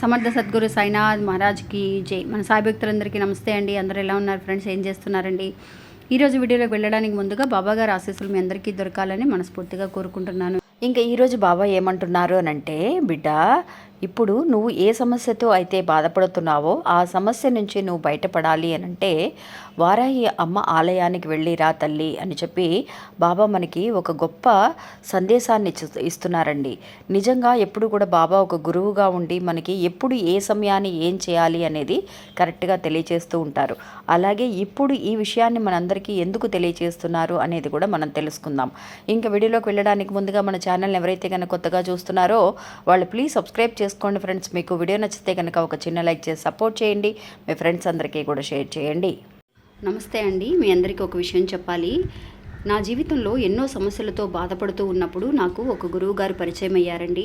సమర్థ సద్గురు సాయినాథ్ మహారాజ్కి జై. మన సాయి భక్తులందరికీ నమస్తే అండి. అందరూ ఎలా ఉన్నారు ఫ్రెండ్స్? ఏం చేస్తున్నారండి? ఈరోజు వీడియోలోకి వెళ్ళడానికి ముందుగా బాబా గారి ఆశీస్సులు మీ అందరికీ దొరకాలని మనస్ఫూర్తిగా కోరుకుంటున్నాను. ఇంకా ఈరోజు బాబా ఏమంటున్నారు అని అంటే బిడ్డ ఇప్పుడు నువ్వు ఏ సమస్యతో అయితే బాధపడుతున్నావో ఆ సమస్య నుంచి నువ్వు బయటపడాలి అని అంటే వారాహి అమ్మ ఆలయానికి వెళ్ళిరా తల్లి అని చెప్పి బాబా మనకి ఒక గొప్ప సందేశాన్ని ఇస్తున్నారండి. నిజంగా ఎప్పుడు కూడా బాబా ఒక గురువుగా ఉండి మనకి ఎప్పుడు ఏ సమయాన్ని ఏం చేయాలి అనేది కరెక్ట్గా తెలియచేస్తూ ఉంటారు. అలాగే ఇప్పుడు ఈ విషయాన్ని మనందరికీ ఎందుకు తెలియచేస్తున్నారు అనేది కూడా మనం తెలుసుకుందాం. ఇంకా వీడియోలోకి వెళ్ళడానికి ముందుగా మన ఛానల్ని ఎవరైతే కనుక కొత్తగా చూస్తున్నారో వాళ్ళు ప్లీజ్ సబ్స్క్రైబ్ చేసుకోండి ఫ్రెండ్స్. మీకు వీడియో నచ్చితే కనుక ఒక చిన్న లైక్ చేసి సపోర్ట్ చేయండి. మీ ఫ్రెండ్స్ అందరికీ కూడా షేర్ చేయండి. నమస్తే అండి. మీ అందరికీ ఒక విషయం చెప్పాలి. నా జీవితంలో ఎన్నో సమస్యలతో బాధపడుతూ ఉన్నప్పుడు నాకు ఒక గురువు గారు పరిచయం అయ్యారండి.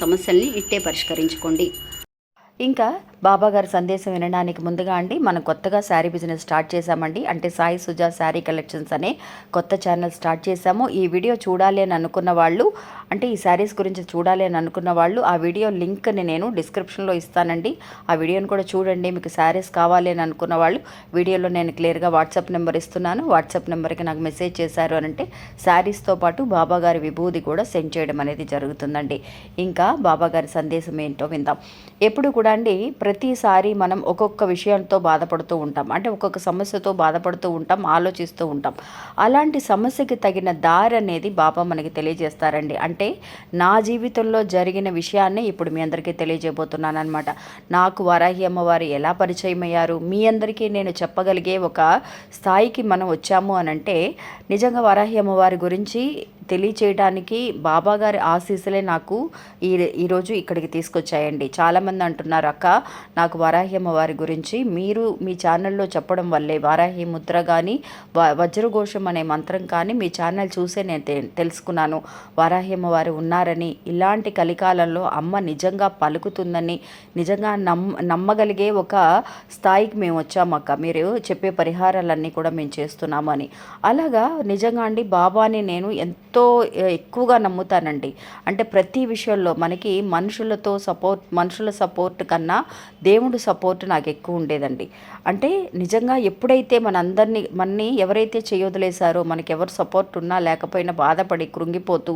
సమస్యల్ని ఇట్టే పరిష్కరించుకోండి. ఇంకా బాబా గారి సందేశం వినడానికి ముందుగా అండి మనం కొత్తగా శారీ బిజినెస్ స్టార్ట్ చేశామండి. అంటే సాయి సుజా శారీ కలెక్షన్స్ అనే కొత్త ఛానల్ స్టార్ట్ చేశాము. ఈ వీడియో చూడాలి అని అనుకున్న వాళ్ళు అంటే ఈ శారీస్ గురించి చూడాలి అని అనుకున్న వాళ్ళు ఆ వీడియో లింక్ని నేను డిస్క్రిప్షన్లో ఇస్తానండి. ఆ వీడియోని కూడా చూడండి మీకు శారీస్ కావాలి అని అనుకున్న వాళ్ళు వీడియోలో నేను క్లియర్గా వాట్సాప్ నెంబర్ ఇస్తున్నాను. వాట్సాప్ నెంబర్కి నాకు మెసేజ్ చేశారు అని అంటే శారీస్తో పాటు బాబా గారి విభూది కూడా సెండ్ చేయడం అనేది జరుగుతుందండి. ఇంకా బాబా గారి సందేశం ఏంటో విందాం. ఎప్పుడు కూడా అండి ప్రతిసారి మనం ఒక్కొక్క విషయంతో బాధపడుతూ ఉంటాం. అంటే ఒక్కొక్క సమస్యతో బాధపడుతూ ఉంటాం ఆలోచిస్తూ ఉంటాం. అలాంటి సమస్యకి తగిన దారి అనేది బాబా మనకి తెలియజేస్తారండి. అంటే నా జీవితంలో జరిగిన విషయాన్ని ఇప్పుడు మీ అందరికీ తెలియజేయబోతున్నాను అనమాట నాకు వరాహి అమ్మవారు ఎలా పరిచయం అయ్యారు మీ అందరికీ నేను చెప్పగలిగే ఒక స్థాయికి మనం వచ్చాము అని అంటే నిజంగా వరాహి అమ్మవారి గురించి తెలియచేయడానికి బాబా గారి ఆశీస్సులే నాకు ఈ ఈరోజు ఇక్కడికి తీసుకొచ్చాయండి. చాలామంది అంటున్నారు అక్క నాకు వారాహ్యమ్మ అమ్మవారి గురించి మీరు మీ ఛానల్లో చెప్పడం వల్లే వారాహి ముద్ర కానీ వజ్రఘోషం అనే మంత్రం కానీ మీ ఛానల్ చూసే నేను తె- తెలుసుకున్నాను. వారాహ్యమ్మ అమ్మవారు ఉన్నారని ఇలాంటి కలికాలంలో అమ్మ నిజంగా పలుకుతుందని నిజంగా నమ్ నమ్మగలిగే ఒక స్థాయికి మేము వచ్చాము అక్క. మీరు చెప్పే పరిహారాలన్నీ కూడా మేము చేస్తున్నామని అలాగా నిజంగా అండి బాబాని నేను ఎంతో ఎక్కువగా నమ్ముతానండి. అంటే ప్రతి విషయంలో మనకి మనుషులతో సపోర్ట్ మనుషుల సపోర్ట్ కన్నా దేవుడు సపోర్ట్ నాకు ఎక్కువ ఉండేదండి. అంటే నిజంగా ఎప్పుడైతే మనందరినీ మనని ఎవరైతే చేయొదిలేశారో మనకి ఎవరు సపోర్ట్ ఉన్నా లేకపోయినా బాధపడి కృంగిపోతూ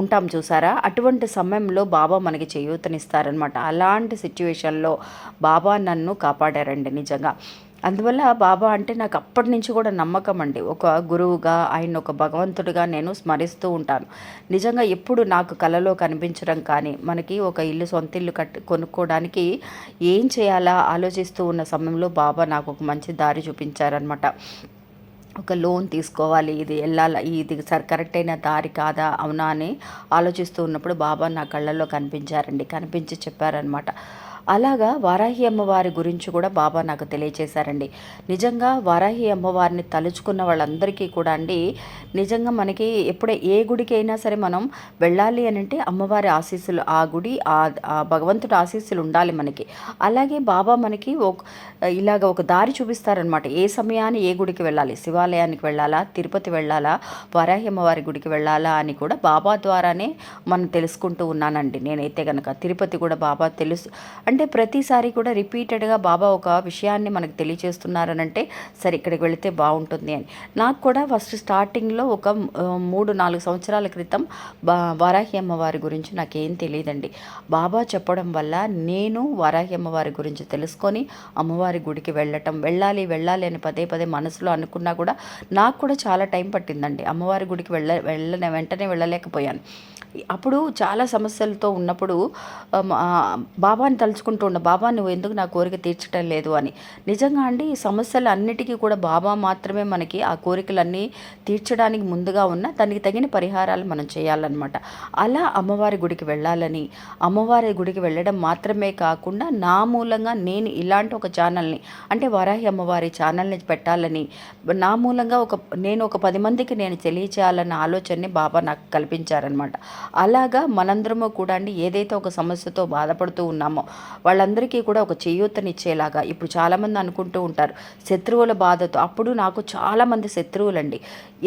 ఉంటాం చూసారా? అటువంటి సమయంలో బాబా మనకి చేయూతనిస్తారనమాట అలాంటి సిచ్యువేషన్లో బాబా నన్ను కాపాడారండి నిజంగా. అందువల్ల బాబా అంటే నాకు అప్పటి నుంచి కూడా నమ్మకం అండి. ఒక గురువుగా ఆయన ఒక భగవంతుడిగా నేను స్మరిస్తూ ఉంటాను. నిజంగా ఎప్పుడు నాకు కలలో కనిపించడం కానీ మనకి ఒక ఇల్లు సొంత ఇల్లు కట్టి కొనుక్కోవడానికి ఏం చేయాలా ఆలోచిస్తూ ఉన్న సమయంలో బాబా నాకు ఒక మంచి దారి చూపించారనమాట ఒక లోన్ తీసుకోవాలి ఇది వెళ్ళాలి ఇది సర్ కరెక్ట్ అయిన దారి కాదా అవునా అని ఆలోచిస్తూ ఉన్నప్పుడు బాబా నా కళ్ళల్లో కనిపించారండి. కనిపించి చెప్పారనమాట అలాగా వారాహి అమ్మవారి గురించి కూడా బాబా నాకు తెలియచేశారండి. నిజంగా వారాహి అమ్మవారిని తలుచుకున్న వాళ్ళందరికీ కూడా అండి నిజంగా మనకి ఎప్పుడే ఏ గుడికి అయినా సరే మనం వెళ్ళాలి అని అంటే అమ్మవారి ఆశీస్సులు ఆ గుడి ఆ ఆ భగవంతుడి ఆశీస్సులు ఉండాలి మనకి. అలాగే బాబా మనకి ఒక ఇలాగ ఒక దారి చూపిస్తారనమాట. ఏ సమయాన్ని ఏ గుడికి వెళ్ళాలి? శివాలయానికి వెళ్ళాలా? తిరుపతి వెళ్ళాలా? వారాహి అమ్మవారి గుడికి వెళ్ళాలా? అని కూడా బాబా ద్వారానే మనం తెలుసుకుంటూ ఉన్నానండి నేనైతే కనుక తిరుపతి కూడా బాబా తెలుసు అంటే ప్రతిసారి కూడా రిపీటెడ్గా బాబా ఒక విషయాన్ని మనకు తెలియజేస్తున్నారనంటే సరే ఇక్కడికి వెళితే బాగుంటుంది అని. నాకు కూడా ఫస్ట్ స్టార్టింగ్లో ఒక మూడు నాలుగు సంవత్సరాల క్రితం బా వారాహి అమ్మవారి గురించి నాకేం తెలియదండి. బాబా చెప్పడం వల్ల నేను వారాహి అమ్మవారి గురించి తెలుసుకొని అమ్మవారి గుడికి వెళ్ళటం వెళ్ళాలి వెళ్ళాలి అని పదే పదే మనసులో అనుకున్నా కూడా నాకు కూడా చాలా టైం పట్టిందండి. అమ్మవారి గుడికి వెళ్ళ వెళ్ళ వెంటనే వెళ్ళలేకపోయాను. అప్పుడు చాలా సమస్యలతో ఉన్నప్పుడు బాబాని తలుచు తలుచుకుంటూ ఉండ బాబా నువ్వు ఎందుకు నా కోరిక తీర్చడం లేదు అని. నిజంగా అండి ఈ సమస్యలు అన్నిటికీ కూడా బాబా మాత్రమే మనకి ఆ కోరికలన్నీ తీర్చడానికి ముందుగా ఉన్న దానికి తగిన పరిహారాలు మనం చేయాలన్నమాట. అలా అమ్మవారి గుడికి వెళ్ళాలని అమ్మవారి గుడికి వెళ్ళడం మాత్రమే కాకుండా నా మూలంగా నేను ఇలాంటి ఒక ఛానల్ని అంటే వరాహి అమ్మవారి ఛానల్ని పెట్టాలని నా మూలంగా ఒక నేను ఒక పది మందికి నేను తెలియచేయాలన్న ఆలోచనని బాబా నాకు కల్పించారనమాట అలాగా మనందరము కూడా అండి ఏదైతే ఒక సమస్యతో బాధపడుతూ ఉన్నామో వాళ్ళందరికీ కూడా ఒక చేయూతనిచ్చేలాగా ఇప్పుడు చాలామంది అనుకుంటూ ఉంటారు శత్రువుల బాధతో. అప్పుడు నాకు చాలామంది శత్రువులండి.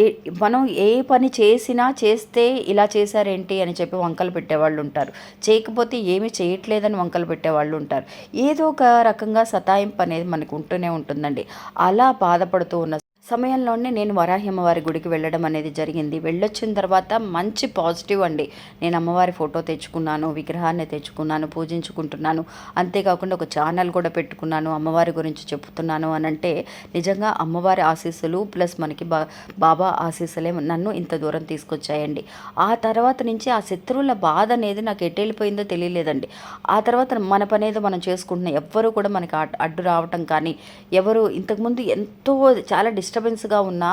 ఏ మనం ఏ పని చేసినా చేస్తే ఇలా చేశారేంటి అని చెప్పి వంకలు పెట్టేవాళ్ళు ఉంటారు. చేయకపోతే ఏమీ చేయట్లేదని వంకలు పెట్టేవాళ్ళు ఉంటారు. ఏదో ఒక రకంగా సతాయింపు అనేది మనకు ఉంటూనే ఉంటుందండి. అలా బాధపడుతూ ఉన్న సమయంలోనే నేను వరాహి అమ్మవారి గుడికి వెళ్ళడం అనేది జరిగింది. వెళ్ళొచ్చిన తర్వాత మంచి పాజిటివ్ అండి. నేను అమ్మవారి ఫోటో తెచ్చుకున్నాను విగ్రహాన్ని తెచ్చుకున్నాను పూజించుకుంటున్నాను. అంతేకాకుండా ఒక ఛానల్ కూడా పెట్టుకున్నాను అమ్మవారి గురించి చెప్తున్నాను అని అంటే నిజంగా అమ్మవారి ఆశీస్సులు ప్లస్ మనకి బా బాబా ఆశీస్సులే నన్ను ఇంత దూరం తీసుకొచ్చాయండి. ఆ తర్వాత నుంచి ఆ శత్రువుల బాధ అనేది నాకు ఎటు వెళ్ళిపోయిందో తెలియలేదండి. ఆ తర్వాత మన పని ఏదో మనం చేసుకుంటున్నాం ఎవ్వరు కూడా మనకి అడ్డు రావటం కానీ ఎవరు ఇంతకుముందు ఎంతో చాలా డిస్టర్బెన్స్గా ఉన్న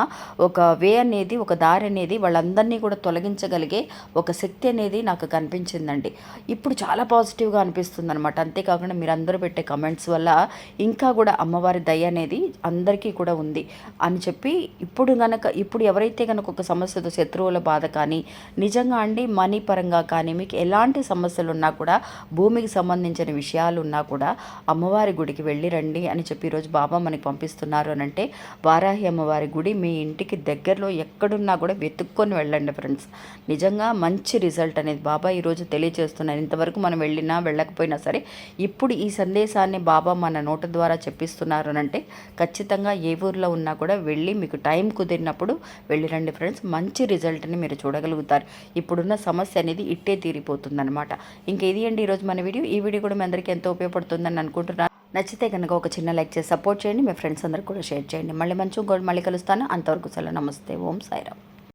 ఒక వే అనేది ఒక దారి అనేది వాళ్ళందరినీ కూడా తొలగించగలిగే ఒక శక్తి అనేది నాకు కనిపించిందండి. ఇప్పుడు చాలా పాజిటివ్గా అనిపిస్తుంది అనమాట అంతేకాకుండా మీరు అందరూ పెట్టే కమెంట్స్ వల్ల ఇంకా కూడా అమ్మవారి దయ అనేది అందరికీ కూడా ఉంది అని చెప్పి ఇప్పుడు గనక ఇప్పుడు ఎవరైతే కనుక ఒక సమస్యతో శత్రువుల బాధ కానీ నిజంగా అండి మనీ పరంగా కానీ మీకు ఎలాంటి సమస్యలు ఉన్నా కూడా భూమికి సంబంధించిన విషయాలు ఉన్నా కూడా అమ్మవారి గుడికి వెళ్ళి రండి అని చెప్పి ఈరోజు బాబా మనకి పంపిస్తున్నారు అని అంటే వారాహి అమ్మవారి గుడి మీ ఇంటికి దగ్గరలో ఎక్కడున్నా కూడా వెతుక్కొని వెళ్ళండి ఫ్రెండ్స్. నిజంగా మంచి రిజల్ట్ అనేది బాబా ఈరోజు తెలియజేస్తున్నారు. ఇంతవరకు మనం వెళ్ళినా వెళ్ళకపోయినా సరే ఇప్పుడు ఈ సందేశాన్ని బాబా మన నోట ద్వారా చెప్పిస్తున్నారు అంటే ఖచ్చితంగా ఏ ఊర్లో ఉన్నా కూడా వెళ్ళి మీకు టైం కుదిరినప్పుడు వెళ్ళిరండి ఫ్రెండ్స్. మంచి రిజల్ట్ని మీరు చూడగలుగుతారు. ఇప్పుడున్న సమస్య అనేది ఇట్టే తీరిపోతుందన్నమాట. ఇంకా ఇది అండి ఈరోజు మన వీడియో? ఈ వీడియో కూడా మీ అందరికీ ఎంతో ఉపయోగపడుతుందని అనుకుంటున్నాను నచ్చితే కనుక ఒక చిన్న లైక్ చేసి సపోర్ట్ చేయండి. మీ ఫ్రెండ్స్ అందరికి కూడా షేర్ చేయండి. మళ్ళీ మంచి ఇంకోటి మళ్ళీ కలుస్తాను. అంతవరకు సెలవు. నమస్తే. ఓం సాయిరామ్.